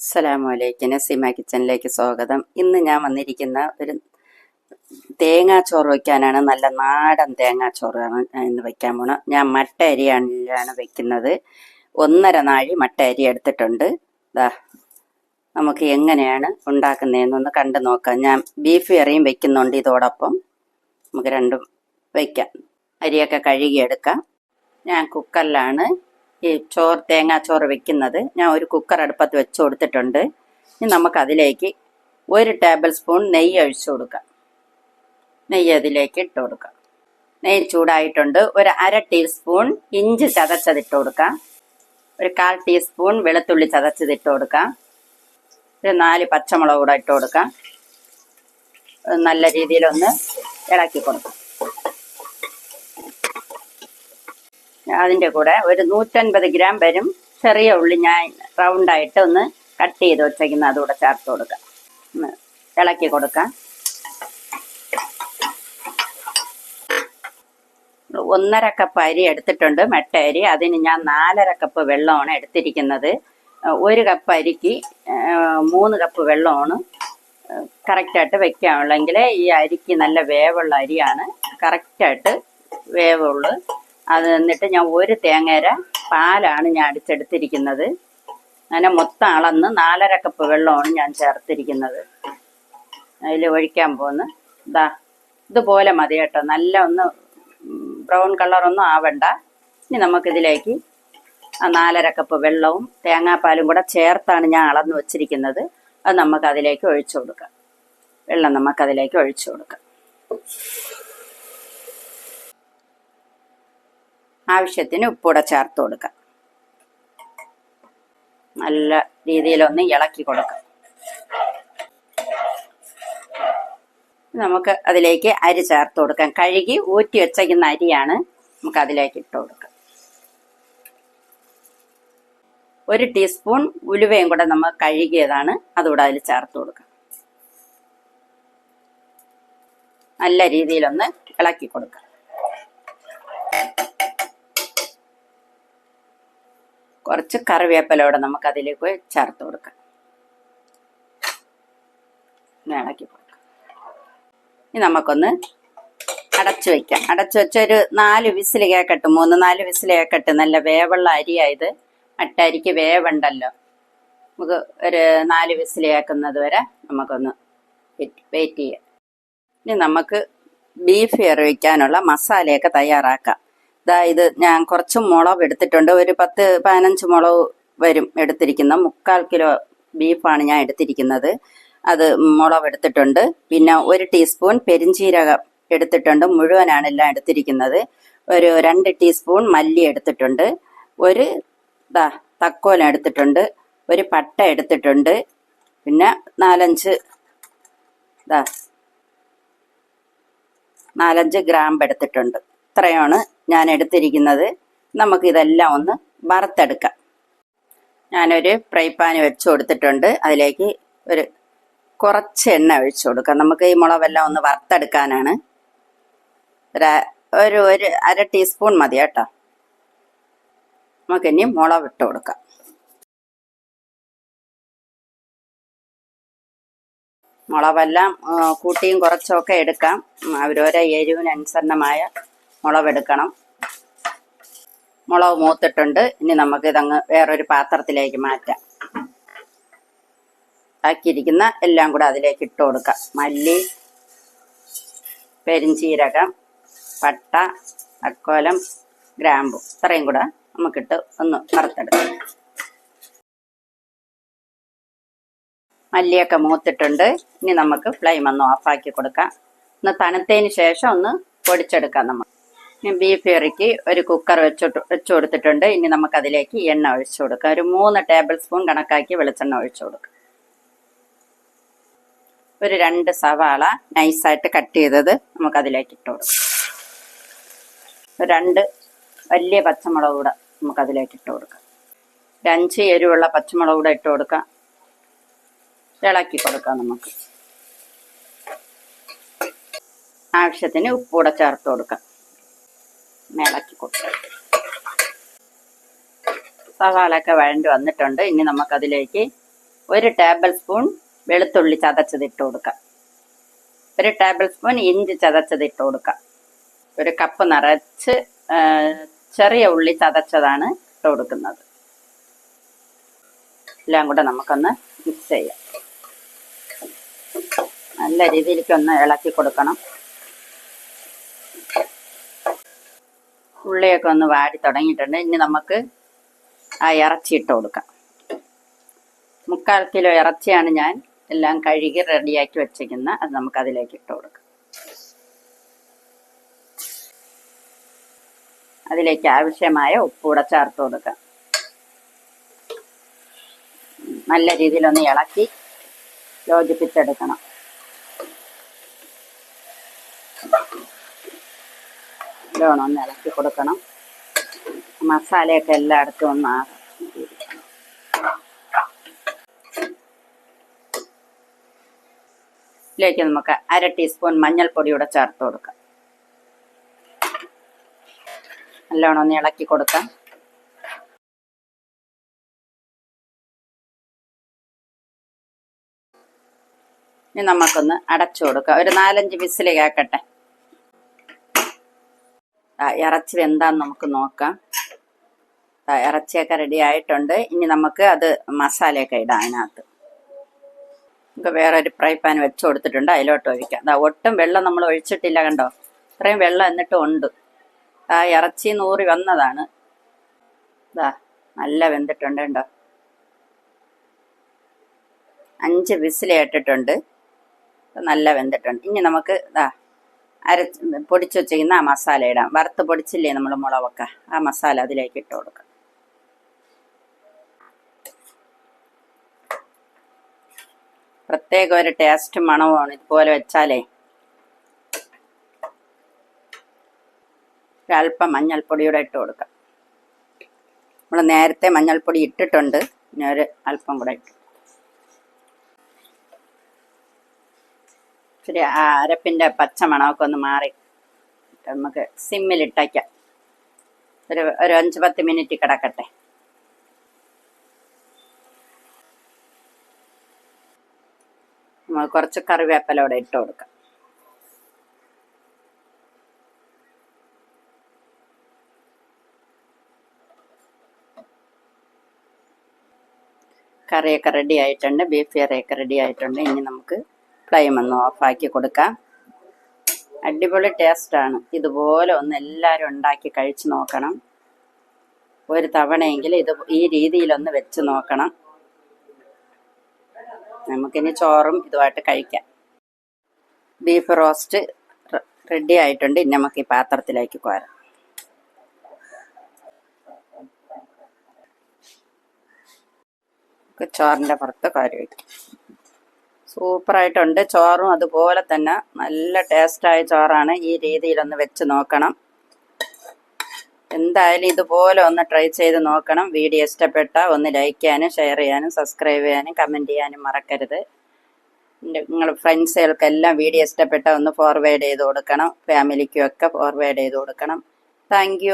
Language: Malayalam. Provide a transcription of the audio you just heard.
അസ്സലാമലൈക്കും. നസീമ കിച്ചണിലേക്ക് സ്വാഗതം. ഇന്ന് ഞാൻ വന്നിരിക്കുന്ന ഒരു തേങ്ങാ ചോറ് വയ്ക്കാനാണ്. നല്ല നാടൻ തേങ്ങാച്ചോറാണ് ഞാൻ ഇന്ന് വെക്കാൻ പോണത് ഞാൻ മട്ട അരിയാണ് വെക്കുന്നത് ഒന്നര നാഴി മട്ട അരി എടുത്തിട്ടുണ്ട്. ദാ നമുക്ക് എങ്ങനെയാണ് ഉണ്ടാക്കുന്നതെന്നൊന്ന് കണ്ടു നോക്കാം. ഞാൻ ബീഫ് കറിയും വെക്കുന്നുണ്ട് ഇതോടൊപ്പം. നമുക്ക് രണ്ടും വയ്ക്കാം. അരിയൊക്കെ കഴുകിയെടുക്കാം. ഞാൻ കുക്കറിലാണ് ഈ ചോറ് തേങ്ങാച്ചോറ് വെക്കുന്നത്. ഞാൻ ഒരു കുക്കർ അടുപ്പത്ത് വെച്ച് കൊടുത്തിട്ടുണ്ട്. ഇനി നമുക്ക് അതിലേക്ക് ഒരു ടേബിൾ സ്പൂൺ നെയ്യ് ഒഴിച്ചു കൊടുക്കാം. നെയ്യ് അതിലേക്ക് ഇട്ട് കൊടുക്കാം. നെയ്യ് ചൂടായിട്ടുണ്ട്. ഒരു അര ടീസ്പൂൺ ഇഞ്ചി ചതച്ചതിട്ട് കൊടുക്കാം. ഒരു കാൽ ടീസ്പൂൺ വെളുത്തുള്ളി ചതച്ചതിട്ട് കൊടുക്കാം. ഒരു നാല് പച്ചമുളക് കൂടെ ഇട്ട് കൊടുക്കാം. നല്ല രീതിയിലൊന്ന് ഇളക്കി കൊടുക്കാം. അതിന്റെ കൂടെ ഒരു നൂറ്റൻപത് ഗ്രാം വരും. ചെറിയ ഉള്ളി ഞാൻ റൗണ്ടായിട്ട് ഒന്ന് കട്ട് ചെയ്ത് വെച്ചേക്കുന്ന അതുകൂടെ ചേർത്ത് കൊടുക്കാം. ഒന്ന് ഇളക്കി കൊടുക്കാം. ഒന്നര കപ്പ് അരി എടുത്തിട്ടുണ്ട് മെട്ട അരി. അതിന് ഞാൻ നാലര കപ്പ് വെള്ളമാണ് എടുത്തിരിക്കുന്നത്. ഒരു കപ്പ് അരിക്ക് മൂന്ന് കപ്പ് വെള്ളമാണ് കറക്റ്റായിട്ട് വെക്കാനുള്ളെങ്കിൽ ഈ അരിക്ക് നല്ല വേവുള്ള അരിയാണ്. കറക്റ്റായിട്ട് വേവുള്ളൂ. അത് എന്നിട്ട് ഞാൻ ഒരു തേങ്ങര പാലാണ് ഞാൻ അടിച്ചെടുത്തിരിക്കുന്നത്. അങ്ങനെ മൊത്തം അളന്ന് നാലര കപ്പ് വെള്ളമാണ് ഞാൻ ചേർത്തിരിക്കുന്നത്. അതിൽ ഒഴിക്കാൻ പോകുന്നു ഇതാ ഇതുപോലെ മതി കേട്ടോ. നല്ല ഒന്ന് ബ്രൗൺ കളറൊന്നും ആവണ്ട. ഇനി നമുക്കിതിലേക്ക് ആ നാലര കപ്പ് വെള്ളവും തേങ്ങാപ്പാലും കൂടെ ചേർത്താണ് ഞാൻ അളന്ന് വെച്ചിരിക്കുന്നത്. അത് നമുക്കതിലേക്ക് ഒഴിച്ചു കൊടുക്കാം. വെള്ളം നമുക്കതിലേക്ക് ഒഴിച്ചു കൊടുക്കാം. ആവശ്യത്തിന് ഉപ്പൂടെ ചേർത്ത് കൊടുക്കാം. നല്ല രീതിയിലൊന്ന് ഇളക്കി കൊടുക്കാം. നമുക്ക് അതിലേക്ക് അരി ചേർത്ത് കൊടുക്കാം. കഴുകി ഊറ്റി വെച്ചേക്കുന്ന അരിയാണ് നമുക്ക് അതിലേക്ക് ഇട്ട് കൊടുക്കാം. ഒരു ടീസ്പൂൺ ഉലുവയും കൂടെ നമ്മൾ കഴുകിയതാണ് അതുകൂടെ അതിൽ ചേർത്ത് കൊടുക്കാം. നല്ല രീതിയിലൊന്ന് ഇളക്കി കൊടുക്കാം. കുറച്ച് കറിവേപ്പിലയോടെ നമുക്ക് അതിലേക്ക് ചേർത്ത് കൊടുക്കാം. ഇളക്കി കൊടുക്കാം. ഇനി നമുക്കൊന്ന് അടച്ചു വെക്കാം. അടച്ചു വെച്ച ഒരു നാല് വിസിൽ കേക്കട്ടെ മൂന്ന് നാല് വിസിൽ കേക്കട്ടെ. നല്ല വേവുള്ള അരിയായത് അട്ടരിക്ക് വേവുണ്ടല്ലോ. നമുക്ക് ഒരു നാല് വിസിൽ കേൾക്കുന്നത് വരെ നമുക്കൊന്ന് വെയിറ്റ് ചെയ്യാം. ഇനി നമുക്ക് ബീഫ് കറി വയ്ക്കാനുള്ള മസാലയൊക്കെ തയ്യാറാക്കാം. ഇതാ ഇത് ഞാൻ കുറച്ച് മുളക് എടുത്തിട്ടുണ്ട്. ഒരു പത്ത് പതിനഞ്ച് മുളക് വരും എടുത്തിരിക്കുന്ന. മുക്കാൽ കിലോ ബീഫാണ് ഞാൻ എടുത്തിരിക്കുന്നത്. അത് മുളക് എടുത്തിട്ടുണ്ട്. പിന്നെ ഒരു ടീസ്പൂൺ പെരിഞ്ചീരകം എടുത്തിട്ടുണ്ട്. മുഴുവനാണ് എല്ലാം എടുത്തിരിക്കുന്നത്. ഒരു രണ്ട് ടീസ്പൂൺ മല്ലി എടുത്തിട്ടുണ്ട്. ഒരു ദാ തക്കോലം എടുത്തിട്ടുണ്ട്. ഒരു പട്ട എടുത്തിട്ടുണ്ട്. പിന്നെ നാലഞ്ച് ദാ നാലഞ്ച് ഗ്രാമ്പ് എടുത്തിട്ടുണ്ട്. ഇത്രയാണ് ഞാൻ എടുത്തിരിക്കുന്നത്? നമുക്കിതെല്ലാം ഒന്ന് വറുത്തെടുക്കാം. ഞാനൊരു ഫ്രൈ പാൻ വെച്ച് കൊടുത്തിട്ടുണ്ട്. അതിലേക്ക് ഒരു കുറച്ച് എണ്ണ ഒഴിച്ചു കൊടുക്കാം. നമുക്ക് ഈ മുളകെല്ലാം ഒന്ന് വറുത്തെടുക്കാനാണ്. ഒരു ഒരു അര ടീസ്പൂൺ മതി കേട്ടോ. നമുക്കിനി മുളക് ഇട്ട് കൊടുക്കാം. മുളകെല്ലാം കൂട്ടിയും കുറച്ചൊക്കെ എടുക്കാം. അവരോരോ എരിവിനനുസരണമായ മുളകെടുക്കണം മുളക് മൂത്തിട്ടുണ്ട്. ഇനി നമുക്ക് ഇതങ്ങ് വേറൊരു പാത്രത്തിലേക്ക് മാറ്റാം. ആക്കിയിരിക്കുന്ന എല്ലാം കൂടെ അതിലേക്ക് ഇട്ട് കൊടുക്കാം. മല്ലി പെരിഞ്ചീരകം പട്ട അക്കോലം ഗ്രാമ്പു ഇത്രയും കൂടെ നമുക്കിട്ട് ഒന്ന് വറുത്തെടുക്കാം. മല്ലിയൊക്കെ മൂത്തിട്ടുണ്ട്. ഇനി നമുക്ക് ഫ്ലെയിം ഒന്ന് ഓഫാക്കി കൊടുക്കാം. ഒന്ന് തണുത്തതിന് ശേഷം ഒന്ന് പൊടിച്ചെടുക്കാം ഇനി ബീഫ് ഇറക്കി ഒരു കുക്കർ വെച്ചിട്ട് വെച്ചു കൊടുത്തിട്ടുണ്ട് ഇനി നമുക്ക് അതിലേക്ക് എണ്ണ ഒഴിച്ചു കൊടുക്കാം. ഒരു മൂന്ന് ടേബിൾ സ്പൂൺ കണക്കാക്കി വെളിച്ചെണ്ണ ഒഴിച്ചു കൊടുക്കാം. ഒരു രണ്ട് സവാള നൈസായിട്ട് കട്ട് ചെയ്തത് നമുക്ക് അതിലേക്ക് ഇട്ട് കൊടുക്കാം. രണ്ട് വലിയ പച്ചമുളക് കൂടെ നമുക്ക് അതിലേക്ക് ഇട്ട് കൊടുക്കാം. ഒരു അഞ്ച് എരിവുള്ള പച്ചമുളക് കൂടെ ഇട്ട് കൊടുക്കാം. ഇളക്കി കൊടുക്കാം നമുക്ക്. ആവശ്യത്തിന് ഉപ്പ് കൂടെ ചേർത്ത് കൊടുക്കാം. ഇളക്കി കൊടുക്കുക സവാളൊക്കെ വഴണ്ടി വന്നിട്ടുണ്ട്. ഇനി നമുക്കതിലേക്ക് ഒരു ടേബിൾ സ്പൂൺ വെളുത്തുള്ളി ചതച്ചത് ഇട്ട് കൊടുക്കാം. ഒരു ടേബിൾ സ്പൂൺ ഇഞ്ചി ചതച്ചത് ഇട്ട് കൊടുക്കാം. ഒരു കപ്പ് നിറച്ച് ചെറിയ ഉള്ളി ചതച്ചതാണ് ഇട്ട് കൊടുക്കുന്നത്. എല്ലാം കൂടെ നമുക്കൊന്ന് മിക്സ് ചെയ്യാം. നല്ല രീതിയിലേക്കൊന്ന് ഇളക്കി കൊടുക്കണം. ഉള്ളിയൊക്കെ ഒന്ന് വാടി തുടങ്ങിയിട്ടുണ്ട്. ഇനി നമുക്ക് ആ ഇറച്ചി ഇട്ട് കൊടുക്കാം. മുക്കാൽ കിലോ ഇറച്ചിയാണ് ഞാൻ എല്ലാം കഴുകി റെഡിയാക്കി വെച്ചിരിക്കുന്ന അത് നമുക്ക് അതിലേക്ക് ഇട്ട് കൊടുക്കാം. അതിലേക്ക് ആവശ്യമായ ഉപ്പൂടെ ചേർത്ത് കൊടുക്കാം. നല്ല രീതിയിലൊന്ന് ഇളക്കി യോജിപ്പിച്ചെടുക്കണം. നല്ലോണം ഒന്ന് ഇളക്കി കൊടുക്കണം. മസാലയൊക്കെ എല്ലായിടത്തും ഒന്ന് ഇതിലേക്ക് നമുക്ക് അര ടീസ്പൂൺ മഞ്ഞൾപ്പൊടി കൂടെ ചേർത്ത് കൊടുക്കാം. നല്ലോണം ഒന്ന് ഇളക്കി കൊടുക്കാം. ഇനി നമുക്കൊന്ന് അടച്ചു കൊടുക്കാം. ഒരു നാലഞ്ച് വിസിൽ കേക്കട്ടെ ആ, ഇറച്ചി വെന്താന്ന് നമുക്ക് നോക്കാം. ഇറച്ചിയൊക്കെ റെഡി ആയിട്ടുണ്ട്. ഇനി നമുക്ക് അത് മസാലയൊക്കെ ഇടാം അതിനകത്ത്. നമുക്ക് വേറൊരു ഫ്രൈ പാൻ വെച്ച് കൊടുത്തിട്ടുണ്ട്. അതിലോട്ട് ഒഴിക്കാം. അതാ ഒട്ടും വെള്ളം നമ്മൾ ഒഴിച്ചിട്ടില്ല കണ്ടോ? ഇത്രയും വെള്ളം എന്നിട്ടും ഉണ്ട്. ആ ഇറച്ചി നൂറി വന്നതാണ്. ഇതാ നല്ല വെന്തിട്ടുണ്ട് കണ്ടോ? അഞ്ച് വിസിലേട്ടിട്ടുണ്ട് നല്ല വെന്തിട്ടുണ്ട്. ഇനി നമുക്ക് ഇതാ അരച്ച് പൊടിച്ച് വെച്ചിരിക്കുന്ന ആ മസാല ഇടാം. വറുത്ത് പൊടിച്ചില്ലേ നമ്മൾ മുളകൊക്കെ? ആ മസാല അതിലേക്ക് ഇട്ട് കൊടുക്കാം. പ്രത്യേക ഒരു ടേസ്റ്റ് മണവുമാണ് ഇതുപോലെ വെച്ചാലേ. ഒരല്പം മഞ്ഞൾപ്പൊടിയുടെ ഇട്ട് കൊടുക്കാം. നമ്മൾ നേരത്തെ മഞ്ഞൾപ്പൊടി ഇട്ടിട്ടുണ്ട്. ഇനി ഒരു അല്പം കൂടെ ഇട്ടു ഇച്ചിരി ആ അരപ്പിന്റെ പച്ച മണമൊക്കെ ഒന്ന് മാറി. നമുക്ക് സിമ്മിലിട്ടയ്ക്കാം ഒരു ഒരു അഞ്ച് പത്ത് മിനിറ്റ് കിടക്കട്ടെ. നമുക്ക് കുറച്ച് കറിവേപ്പില ഇവിടെ ഇട്ട് കൊടുക്കാം. കറിയൊക്കെ റെഡി ആയിട്ടുണ്ട് ബീഫ് കറിയൊക്കെ റെഡി ആയിട്ടുണ്ട്. ഇനി നമുക്ക് ഫ്ലെയിം ഒന്ന് ഓഫാക്കി കൊടുക്കാം. അടിപൊളി ടേസ്റ്റാണ് ഇതുപോലെ ഒന്ന് എല്ലാവരും ഉണ്ടാക്കി കഴിച്ചു നോക്കണം. ഒരു തവണയെങ്കിലും ഇത് ഈ രീതിയിലൊന്ന് വെച്ച് നോക്കണം. നമുക്കിനി ചോറും ഇതുമായിട്ട് കഴിക്കാം. ബീഫ് റോസ്റ്റ് റെഡി ആയിട്ടുണ്ട്. ഇനി നമുക്ക് ഈ പാത്രത്തിലേക്ക് കോരാം. ചോറിന്റെ പുറത്ത് കോരി വയ്ക്കാം സൂപ്പറായിട്ടുണ്ട്. ചോറും അതുപോലെ തന്നെ നല്ല ടേസ്റ്റായ ചോറാണ് ഈ രീതിയിലൊന്ന് വെച്ച് നോക്കണം. എന്തായാലും ഇതുപോലെ ഒന്ന് ട്രൈ ചെയ്ത് നോക്കണം. വീഡിയോ ഇഷ്ടപ്പെട്ട ഒന്ന് ലൈക്ക് ചെയ്യാനും ഷെയർ ചെയ്യാനും സബ്സ്ക്രൈബ് ചെയ്യാനും കമന്റ് ചെയ്യാനും മറക്കരുത്. നിങ്ങൾ ഫ്രണ്ട്സുകൾക്കെല്ലാം വീഡിയോ ഇഷ്ടപ്പെട്ട ഒന്ന് ഫോർവേഡ് ചെയ്ത് കൊടുക്കണം. ഫാമിലിക്കും ഒക്കെ ഫോർവേഡ് ചെയ്ത് കൊടുക്കണം. താങ്ക്